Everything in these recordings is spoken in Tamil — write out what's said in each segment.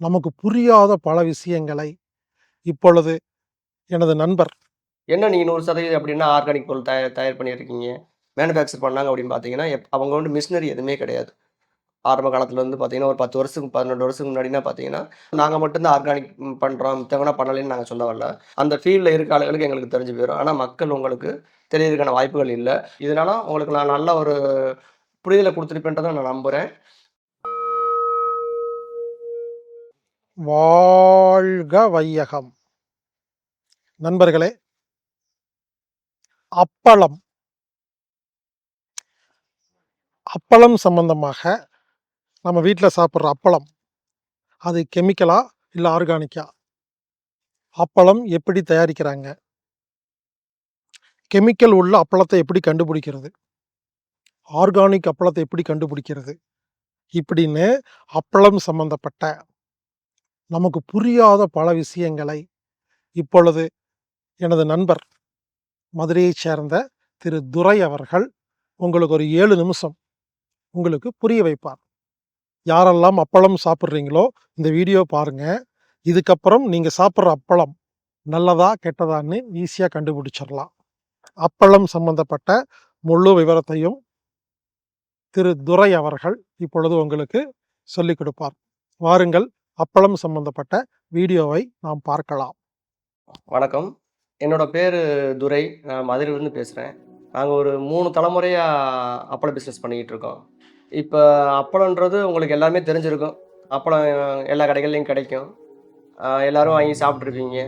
நமக்கு புரியாத பல விஷயங்களை இப்பொழுது எனது நண்பர் என்ன நீங்கள் நூறு சதவீதம் அப்படின்னா ஆர்கானிக் பொருள் தயார் தயார் பண்ணியிருக்கீங்க. மேனுஃபேக்சர் பண்ணாங்க அப்படின்னு பார்த்தீங்கன்னா, எப் அவங்க வந்து மிஷினரி எதுவுமே கிடையாது. ஆரம்ப காலத்தில் வந்து பார்த்தீங்கன்னா, ஒரு 10 வருஷத்துக்கு 12 வருஷத்துக்கு முன்னாடினா பார்த்தீங்கன்னா, நாங்கள் மட்டும்தான் ஆர்கானிக் பண்ணுறோம் பண்றோம். பண்ணலைன்னு நாங்கள் சொல்ல வரல. அந்த ஃபீல்டில் இருக்க ஆளுகளுக்கு எங்களுக்கு தெரிஞ்சு போயிடும் ஆனால் மக்கள் உங்களுக்கு தெரியறதுக்கான வாய்ப்புகள் இல்லை இதனால உங்களுக்கு நான் நல்ல ஒரு புரிதலை கொடுத்துருப்பேன்றதை நான் நம்புகிறேன் வாழ்க வையகம். நண்பர்களே அப்பளம். அப்பளம் சம்பந்தமாக நம்ம வீட்டில் சாப்பிட்ற அப்பளம். அது கெமிக்கலா? இல்லை ஆர்கானிக்கா? அப்பளம் எப்படி தயாரிக்கிறாங்க? கெமிக்கல் உள்ள அப்பளத்தை எப்படி கண்டுபிடிக்கிறது? ஆர்கானிக் அப்பளத்தை எப்படி கண்டுபிடிக்கிறது? இப்படின்னு அப்பளம் சம்பந்தப்பட்ட நமக்கு புரியாத பல விஷயங்களை இப்பொழுது எனது நண்பர் மதுரையைச் சேர்ந்த திரு துரை அவர்கள் உங்களுக்கு ஒரு ஏழு நிமிஷம் உங்களுக்கு புரிய வைப்பார். யாரெல்லாம் அப்பளம் சாப்பிட்றீங்களோ இந்த வீடியோ பாருங்க. இதுக்கப்புறம் நீங்கள் சாப்பிட்ற அப்பளம் நல்லதா? கெட்டதான்னு ஈஸியாக கண்டுபிடிச்சிடலாம். அப்பளம் சம்பந்தப்பட்ட முழு விவரத்தையும் திரு துரை அவர்கள் இப்பொழுது உங்களுக்கு சொல்லிக் கொடுப்பார். வாருங்கள் அப்பளம் சம்பந்தப்பட்ட வீடியோவை நாம் பார்க்கலாம். வணக்கம். என்னோட பேர் துரை. நான் மதுரையிலேருந்து பேசுகிறேன் நாங்கள் ஒரு மூணு தலைமுறையாக அப்பளம் பிஸ்னஸ் பண்ணிக்கிட்டு இருக்கோம். இப்போ அப்பளம்ன்றது உங்களுக்கு எல்லாமே தெரிஞ்சிருக்கும். அப்பளம் எல்லா கடைகள்லையும் கிடைக்கும். எல்லோரும் வாங்கி சாப்பிட்ருப்பீங்க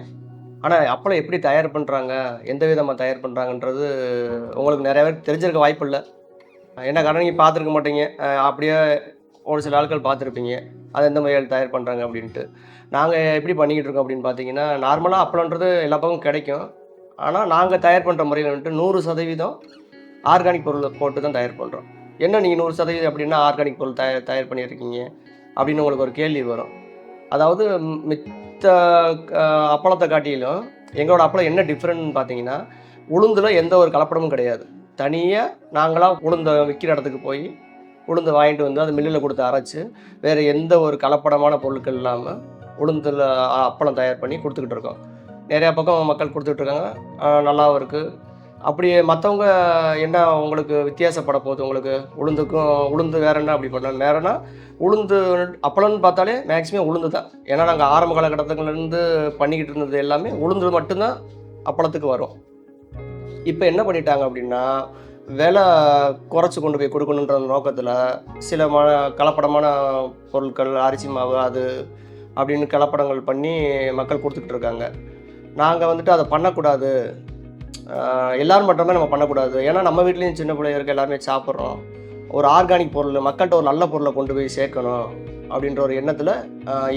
ஆனால் அப்பளம் எப்படி தயார் பண்ணுறாங்க எந்த விதமாக தயார் பண்ணுறாங்கன்றது உங்களுக்கு நிறைய பேருக்கு தெரிஞ்சிருக்க இல்லை என்ன காரணம் நீங்கள் பார்த்துருக்க மாட்டீங்க. அப்படியே ஒரு சில ஆட்கள் பார்த்துருப்பீங்க. அது எந்த முறையில் தயார் பண்ணுறாங்க அப்படின்ட்டு. நாங்கள் எப்படி பண்ணிக்கிட்டு இருக்கோம் அப்படின்னு பார்த்தீங்கன்னா, நார்மலாக அப்பளம்ன்றது எல்லா பக்கமும் கிடைக்கும். ஆனால் நாங்கள் தயார் பண்ணுற முறையில் வந்துட்டு 100% ஆர்கானிக் பொருளை போட்டு தான் தயார் பண்ணுறோம் என்ன நீங்கள் நூறு சதவீதம் அப்படின்னா ஆர்கானிக் பொருள் தயார் தயார் பண்ணியிருக்கீங்க அப்படின்னு உங்களுக்கு ஒரு கேள்வி வரும். அதாவது மித்த அப்பளத்தை காட்டிலும் எங்களோட அப்பளம் என்ன டிஃப்ரெண்ட்னு பார்த்தீங்கன்னா, உளுந்தில் எந்த ஒரு கலப்படமும் கிடையாது. தனியாக நாங்களாக உளுந்த விற்கிற இடத்துக்கு போய் உளுந்து வாங்கிட்டு வந்து அத மில்லில் கொடுத்து அரைச்சு, வேறு எந்த ஒரு கலப்படமான பொருட்கள் இல்லாமல் உளுந்தில் அப்பளம் தயார் பண்ணி கொடுத்துக்கிட்டு இருக்கோம். நிறையா பக்கம் மக்கள் கொடுத்துட்ருக்காங்க நல்லாவும் இருக்குது அப்படி மற்றவங்க என்ன உங்களுக்கு வித்தியாசப்பட போகுது உங்களுக்கு? உளுந்துக்கும் உளுந்து வேற என்ன அப்படி பண்ண வேறனா உளுந்து அப்பளம்னு பார்த்தாலே மேக்ஸிமம் உளுந்து தான். ஏன்னா நாங்கள் ஆரம்ப காலகட்டத்துலேருந்து பண்ணிக்கிட்டு இருந்தது எல்லாமே உளுந்து மட்டும்தான் அப்பளத்துக்கு வரும். இப்போ என்ன பண்ணிட்டாங்க அப்படின்னா, விலை குறைச்சி கொண்டு போய் கொடுக்கணுன்ற நோக்கத்தில் சில ம கலப்படமான பொருட்கள், அரிசி மாவு அது அப்படின்னு கலப்படங்கள் பண்ணி மக்கள் கொடுத்துக்கிட்டு இருக்காங்க. நாங்கள் வந்துட்டு அதை பண்ணக்கூடாது. எல்லோரும் மட்டும்தான் நம்ம பண்ணக்கூடாது. ஏன்னா நம்ம வீட்லேயும் சின்ன பிள்ளைங்க எல்லாருமே சாப்பிட்றோம் ஒரு ஆர்கானிக் பொருள் மக்கள்கிட்ட ஒரு நல்ல பொருளை கொண்டு போய் சேர்க்கணும். அப்படின்ற ஒரு எண்ணத்தில்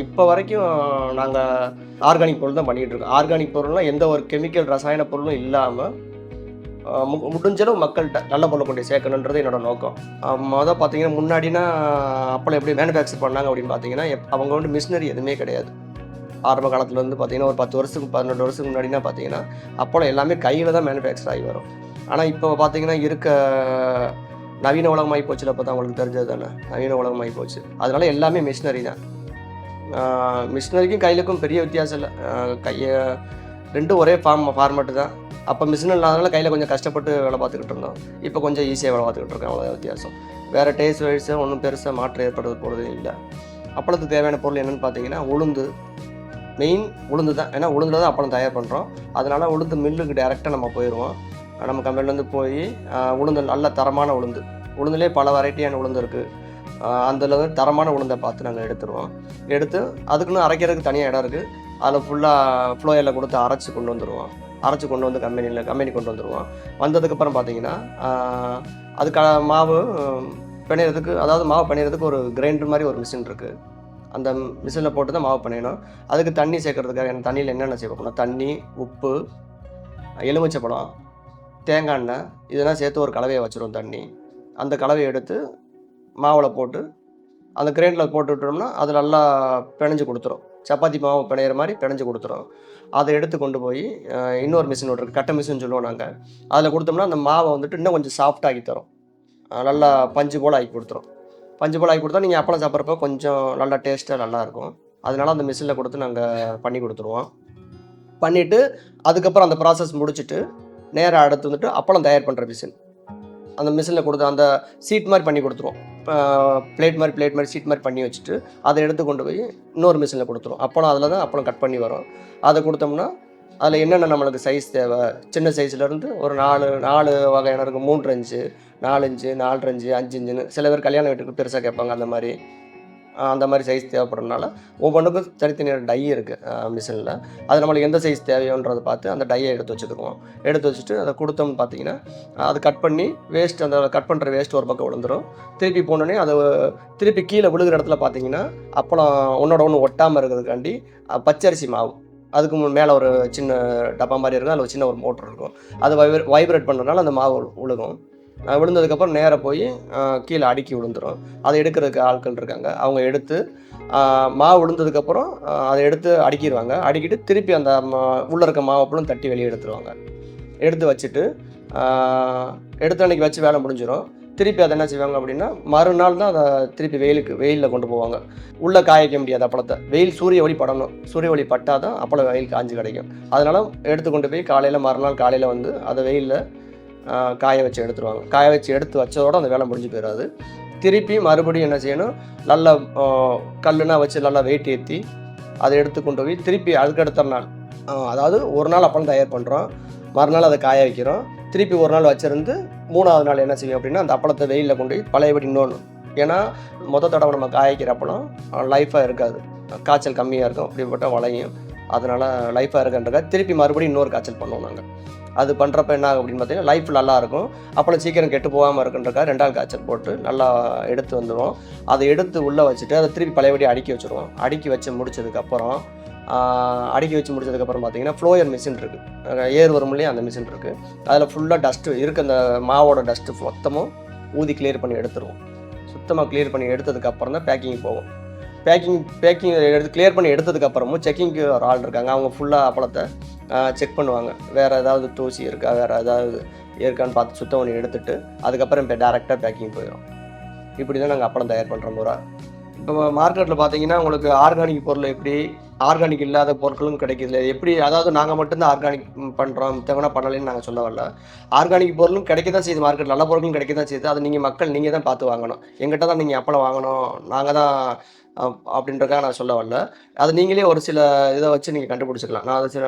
இப்போ வரைக்கும் நாங்கள் ஆர்கானிக் பொருள் தான் பண்ணிகிட்டு இருக்கோம். ஆர்கானிக் பொருள்னால் எந்த ஒரு கெமிக்கல் ரசாயன பொருளும் இல்லாமல் முடிஞ்சளவு மு நல்ல பொருளை கொண்டு சேர்க்கணுன்றது என்னோட நோக்கம். மொதல் பார்த்தீங்கன்னா, முன்னாடினா அப்பளம் எப்படி மேனுஃபேக்சர் பண்ணாங்க அப்படின்னு பார்த்தீங்கன்னா, எப் அவங்க வந்து மிஷினரி எதுவுமே கிடையாது. ஆரம்ப காலத்தில் வந்து பார்த்தீங்கன்னா, ஒரு 10 வருஷத்துக்கு 12 வருஷத்துக்கு முன்னாடினா பார்த்தீங்கன்னா, அப்பளம் எல்லாமே கையில் தான் மேனுஃபேக்சர் ஆகி வரும். ஆனால் இப்போ பார்த்தீங்கன்னா, இருக்க நவீன உலகமாகி போச்சு அப்போ தான் உங்களுக்கு தெரிஞ்சது தானே. நவீன உலகமாகி போச்சு. அதனால எல்லாமே மிஷினரி தான். மிஷினரிக்கும் கையிலுக்கும் பெரிய வித்தியாசம் இல்லை கையை ரெண்டும் ஒரே ஃபார்ம் ஃபார்மெட்டு தான். அப்போ மிஷின் இல்லாதனால கையில் கொஞ்சம் கஷ்டப்பட்டு வேலை பார்த்துக்கிட்டு இருந்தோம். இப்போ கொஞ்சம் ஈஸியாக வேலை பார்த்துக்கிட்டு இருக்கோம். அவ்வளோ வித்தியாசம். வேறு டேஸ்ட் வைஸாக ஒன்றும் பெருசாக மாற்றம் ஏற்படுறது போகிறது இல்லை அப்பளத்துக்கு தேவையான பொருள் என்னென்னு பார்த்தீங்கன்னா, உளுந்து. மெயின் உளுந்து தான். ஏன்னா உளுந்தில் தான் அப்பளம் தயார் பண்ணுறோம் அதனால் உளுந்து மில்லுக்கு டேரெக்டாக நம்ம போயிடுவோம் நம்ம கம்பெனிலேருந்து போய் உளுந்து நல்ல தரமான உளுந்து. உளுந்துலேயே பல வெரைட்டியான உளுந்து இருக்குது அதில் வந்து தரமான உளுந்தை பார்த்து நாங்கள் எடுத்துருவோம். எடுத்து அதுக்குன்னு அரைக்கிறதுக்கு தனியாக இடம் இருக்குது அதில் ஃபுல்லாக ஃப்ளோயரில் கொடுத்து அரைச்சி கொண்டு வந்துடுவோம் அரைச்சி கொண்டு வந்து கம்பெனியில் கம்பெனி கொண்டு வந்துடுவோம் வந்ததுக்கப்புறம் பார்த்தீங்கன்னா, அதுக்கான மாவு பிணையிறதுக்கு அதாவது மாவு பண்ணுறதுக்கு ஒரு கிரைண்டர் மாதிரி ஒரு மிஷின் இருக்குது அந்த மிஷினில் போட்டு தான் மாவு பிணையணும். அதுக்கு தண்ணி சேர்க்கறதுக்காக எனக்கு தண்ணியில் என்னென்ன சேர்க்கணும்னா, தண்ணி, உப்பு, எலுமிச்சப்பழம் தேங்காய் எண்ணெய் இதெல்லாம் சேர்த்து ஒரு கலவையை வச்சுருவோம் தண்ணி. அந்த கலவையை எடுத்து மாவில் போட்டு, அந்த கிரைண்டர்ல போட்டு விட்டோம்னா, அது நல்லா பிணைஞ்சு கொடுத்துரும். சப்பாத்தி மாவு பிணையிற மாதிரி பிணைஞ்சு கொடுத்துரும். அதை எடுத்து கொண்டு போய் இன்னொரு மிஷின் விட்ருக்கு கட்ட மிஷின் சொல்லுவோம் நாங்கள் அதில் கொடுத்தோம்னா அந்த மாவை வந்துட்டு இன்னும் கொஞ்சம் சாஃப்டாகி தரும். நல்லா பஞ்சு போல் ஆக்கி கொடுத்துரும். பஞ்சு போல் ஆக்கி கொடுத்தா நீங்கள் அப்பளம் சாப்பிட்றப்ப கொஞ்சம் நல்லா டேஸ்ட்டாக நல்லாயிருக்கும் அதனால அந்த மிஷினில் கொடுத்து நாங்கள் பண்ணி கொடுத்துருவோம். பண்ணிவிட்டு அதுக்கப்புறம் அந்த ப்ராசஸ் முடிச்சுட்டு நேராக அடுத்து வந்துட்டு அப்பளம் தயார் பண்ணுற மிஷின் அந்த மிஷினில் கொடுத்து அந்த சீட் மாதிரி பண்ணி கொடுத்துருவோம். பிளேட் மாதிரி பிளேட் மாதிரி சீட் மாதிரி பண்ணி வச்சுட்டு அதை எடுத்து கொண்டு போய் இன்னொரு மிஷினில் கொடுத்துருவோம் அப்பளம் அதில் தான் அப்பளம் கட் பண்ணி வரும். அதை கொடுத்தோம்னா அதில் என்னென்ன நம்மளுக்கு சைஸ் தேவை? சின்ன சைஸ்லேருந்து ஒரு நாலு நாலு வகையான இருக்குது மூன்று அஞ்சு நாலு இன்ச்சு அஞ்சு இஞ்சுன்னு சில பேர் கல்யாண வீட்டுக்கு பெருசாக கேட்பாங்க அந்த மாதிரி. அந்த மாதிரி சைஸ் தேவைப்படுறதுனால ஒவ்வொன்றுக்கும் தனித்தனியாக டை இருக்குது மிஷினில் அது நம்மளுக்கு எந்த சைஸ் தேவையோன்றதை பார்த்து அந்த டையை எடுத்து வச்சுக்குவோம் எடுத்து வச்சுட்டு அதை கொடுத்தோம்னு பார்த்தீங்கன்னா அது கட் பண்ணி வேஸ்ட் அந்த கட் பண்ணுற வேஸ்ட் ஒரு பக்கம் விழுந்துரும். திருப்பி போனோடனே அதை திருப்பி கீழே விழுகிற இடத்துல பார்த்தீங்கன்னா அப்பளம் ஒன்றோட ஒன்று ஒட்டாமல் இருக்கிறதுக்காண்டி பச்சரிசி மாவு. அதுக்கு முன் மேலே ஒரு சின்ன டப்பா மாதிரி இருக்கும். அதில் ஒரு சின்ன ஒரு மோட்டர் இருக்கும். அது வைப்ரேட் பண்ணுறதுனால அந்த மாவு விழுகும் விழுந்ததுக்கப்புறம் நேராக போய் கீழே அடுக்கி விழுந்துடும் அதை எடுக்கிறதுக்கு ஆட்கள் இருக்காங்க. அவங்க எடுத்து மாவு விழுந்ததுக்கப்புறம் அதை எடுத்து அடுக்கிடுவாங்க அடுக்கிட்டு திருப்பி அந்த மா- இருக்க மாவு தட்டி வெளியே எடுத்துருவாங்க. எடுத்து வச்சுட்டு எடுத்த அன்னைக்கு வச்சு வேலை முடிஞ்சிடும் திருப்பி அதை என்ன செய்வாங்க அப்படின்னா மறுநாள் தான் அதை திருப்பி வெயிலுக்கு வெயிலில் கொண்டு போவாங்க. உள்ளே காய வைக்க முடியாது அப்பளத்தை. வெயில் சூரிய ஒளி படணும். சூரிய ஒளி பட்டால் தான் அப்பளம் வெயில் காஞ்சு கிடைக்கும். அதனால எடுத்து கொண்டு போய் காலையில் மறுநாள் காலையில் வந்து அதை வெயிலில் காய வச்சு எடுத்துருவாங்க. காய வச்சு எடுத்து வச்சதோட அந்த வேலை முடிஞ்சு போயிடாது திருப்பி மறுபடியும் என்ன செய்யணும்? நல்லா கல்லுனா வச்சு நல்லா வெயிட் ஏற்றி அதை எடுத்து கொண்டு போய் திருப்பி அதுக்கடுத்த நாள் அதாவது ஒரு நாள் அப்பளம் தயார் பண்ணுறோம் மறுநாள் அதை காய வைக்கிறோம். திருப்பி ஒரு நாள் வச்சுருந்து மூணாவது நாள் என்ன செய்யும் அப்படின்னா அந்த அப்பளத்தை வெயிலில் கொண்டு போய் பழையபடி இன்னொன்று ஏன்னா மொத்த தடவை நம்ம காய வைக்கிற அப்பளம் லைஃபாக இருக்காது. காய்ச்சல் கம்மியாக இருக்கும். அப்படிப்பட்ட வளையும். அதனால் லைஃபாக இருக்குன்றக்காக திருப்பி மறுபடியும் இன்னொரு காய்ச்சல் பண்ணுவோம் நாங்கள் அது பண்ணுறப்ப என்ன ஆகும் அப்படின்னு பார்த்தீங்கன்னா லைஃப் நல்லா இருக்கும். அப்புறம் சீக்கிரம் கெட்டு போகாமல் இருக்குன்றக்காக ரெண்டாவது காய்ச்சல் போட்டு நல்லா எடுத்து வந்துடுவோம். அதை எடுத்து உள்ளே வச்சுட்டு அதை திருப்பி பழையபடி அடுக்கி வச்சுருவோம். அடுக்கி வச்சு முடிச்சதுக்கப்புறம் அடுக்கி வச்சு முடிச்சதுக்கப்புறம் பார்த்தீங்கன்னா ஃப்ளோயர் மிஷின் இருக்குது ஏர் வரும் இல்லையா அந்த மிஷின் இருக்குது அதில் ஃபுல்லாக டஸ்ட்டு இருக்க. அந்த மாவோட டஸ்ட்டு மொத்தமும் ஊதி கிளியர் பண்ணி எடுத்துருவோம். சுத்தமாக கிளியர் பண்ணி எடுத்ததுக்கப்புறம் தான் பேக்கிங் போகும் பேக்கிங் பேக்கிங் எடுத்து கிளியர் பண்ணி எடுத்ததுக்கப்புறமும் செக்கிங்க்கு ஒரு ஆள் இருக்காங்க. அவங்க ஃபுல்லாக அப்பளத்தை செக் பண்ணுவாங்க. வேறு ஏதாவது தூசி இருக்கா? வேறு ஏதாவது இருக்கான்னு பார்த்து சுத்தம் பண்ணி எடுத்துட்டு அதுக்கப்புறம் இப்போ டேரெக்டாக பேக்கிங் போயிடும் இப்படி தான் நாங்கள் அப்பளம் தயார் பண்ணுற முறை இப்போ மார்க்கெட்டில் பார்த்தீங்கன்னா உங்களுக்கு ஆர்கானிக் பொருள் எப்படி ஆர்கானிக் இல்லாத பொருட்களும் கிடைக்குது எப்படி அதாவது நாங்கள் மட்டும்தான் ஆர்கானிக் பண்ணுறோம் மித்தவனா பண்ணலைன்னு நாங்கள் சொல்ல வரல. ஆர்கானிக் பொருளும் கிடைக்க தான் செய்யுது மார்க்கெட் நல்ல பொருளும் கிடைக்க தான் செய்யுது. அது நீங்கள் மக்கள் நீங்கள் தான் பார்த்து வாங்கணும். எங்கிட்ட தான் நீங்கள் அப்பளம் வாங்கணும். நாங்கள் தான் அப்படின்றக்காக நான் சொல்ல வரல. அது நீங்களே ஒரு சில இதை வச்சு நீங்கள் கண்டுபிடிச்சிக்கலாம். நான் அது சில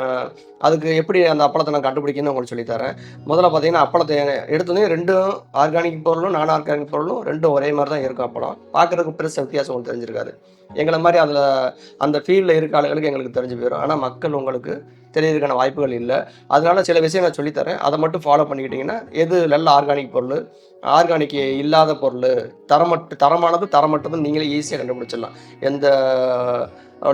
அதுக்கு எப்படி அந்த அப்பளத்தை நான் கண்டுபிடிக்கணும்னு உங்களுக்கு சொல்லித்தரேன் முதல்ல பார்த்தீங்கன்னா அப்பளத்தை எடுத்தோடனே ரெண்டும் ஆர்கானிக் பொருளும் நான் ஆர்கானிக் பொருளும் ரெண்டும் ஒரே மாதிரி தான் இருக்கும் அப்பளம். பார்க்குறதுக்கு பெருசு வித்தியாசம் உங்களுக்கு தெரிஞ்சிருக்காது. எங்களை மாதிரி அதில் அந்த ஃபீல்டில் இருக்க ஆளுகளுக்கு எங்களுக்கு தெரிஞ்சு போயிடும் ஆனால் மக்கள் உங்களுக்கு தெரியறதுக்கான வாய்ப்புகள் இல்லை. அதனால சில விஷயம் நான் சொல்லித்தரேன். அதை மட்டும் ஃபாலோ பண்ணிக்கிட்டிங்கன்னா எது நல்ல ஆர்கானிக் பொருள் ஆர்கானிக் இல்லாத பொருள் தரமட்டு தரமானது தரமட்டதும் நீங்களே ஈஸியாக கண்டுபிடிச்சிடலாம். எந்த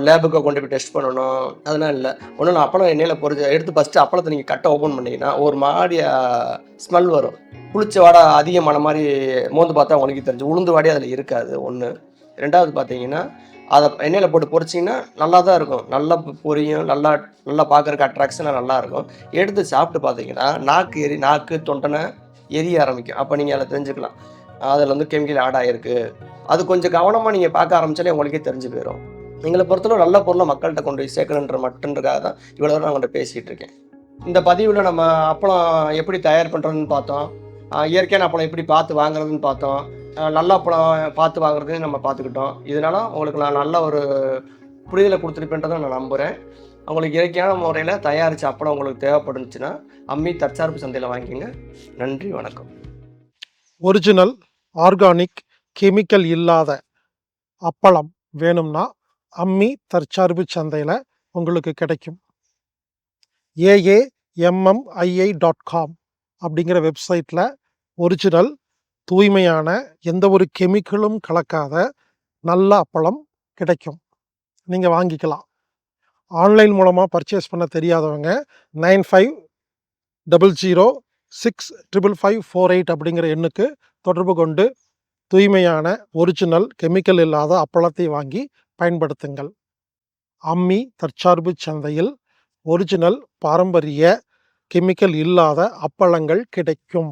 லேபுக்கு கொண்டு போய் டெஸ்ட் பண்ணணும் அதெல்லாம் இல்லை. ஒன்றும் நான் அப்பளம் எண்ணெயில் பொறிச்சு எடுத்து ஃபஸ்ட்டு அப்பளத்தை நீங்கள் கட்டை ஓப்பன் பண்ணிங்கன்னா ஒரு மாதிரியா ஸ்மெல் வரும். புளிச்ச வாடை அதிகமான மாதிரி மோந்து பார்த்தா உனக்கு தெரிஞ்சு உளுந்து வாடி அதில் இருக்காது ஒன்று ரெண்டாவது பார்த்தீங்கன்னா அதை எண்ணெயில் போட்டு பொறிச்சிங்கன்னா நல்லா தான் இருக்கும். நல்லா பொரியும் நல்லா நல்லா பார்க்குறக்கு அட்ராக்ஷனாக நல்லா இருக்கும். எடுத்து சாப்பிட்டு பார்த்தீங்கன்னா நாக்கு எரி நாக்கு தொண்டனை எரிய ஆரம்பிக்கும். அப்போ நீங்கள் அதை தெரிஞ்சுக்கலாம். அதில் வந்து கெமிக்கல் ஆட் ஆகிருக்கு அது கொஞ்சம் கவனமாக நீங்கள் பார்க்க ஆரம்பிச்சாலே உங்களுக்கே தெரிஞ்சு போயிடும் எங்களை பொறுத்தளவு நல்ல பொருளை மக்கள்கிட்ட கொண்டு போய் சேர்க்கணுன்ற மட்டுன்றக்காக தான் இவ்வளோ தூரம் நான் உங்கள்கிட்ட பேசிகிட்டு இருக்கேன். இந்த பதிவில் நம்ம அப்பளம் எப்படி தயார் பண்ணுறதுன்னு பார்த்தோம். இயற்கையான அப்பளம் எப்படி பார்த்து வாங்குறதுன்னு பார்த்தோம். நல்ல அப்பளம் பார்த்து வாங்குறதையும் நம்ம பார்த்துக்கிட்டோம். இதனால உங்களுக்கு நான் நல்ல ஒரு புரிதலை கொடுத்துருப்பேன்றதை நான் நம்புகிறேன் உங்களுக்கு இயற்கையான முறையில் தயாரித்த அப்படம் உங்களுக்கு தேவைப்படுச்சுன்னா அம்மி தற்சார்பு சந்தையில் வாங்கிக்கோங்க. நன்றி வணக்கம். ஒரிஜினல் ஆர்கானிக் கெமிக்கல் இல்லாத அப்பளம் வேணும்னா அம்மி தற்சார்பு சந்தையில் உங்களுக்கு கிடைக்கும். ஏஏஎம்எம்ஐஐ டாட் காம் அப்படிங்கிற வெப்சைட்டில் ஒரிஜினல் தூய்மையான எந்த ஒரு கெமிக்கலும் கலக்காத நல்ல அப்பளம் கிடைக்கும். நீங்கள் வாங்கிக்கலாம். ஆன்லைன் மூலமாக பர்ச்சேஸ் பண்ண தெரியாதவங்க nine five double zero six triple five four eight அப்படிங்கிற எண்ணுக்கு தொடர்பு கொண்டு தூய்மையான ஒரிஜினல் கெமிக்கல் இல்லாத அப்பளத்தை வாங்கி பயன்படுத்துங்கள். அம்மி தற்சார்பு சந்தையில் ஒரிஜினல் பாரம்பரிய கெமிக்கல் இல்லாத அப்பளங்கள் கிடைக்கும்.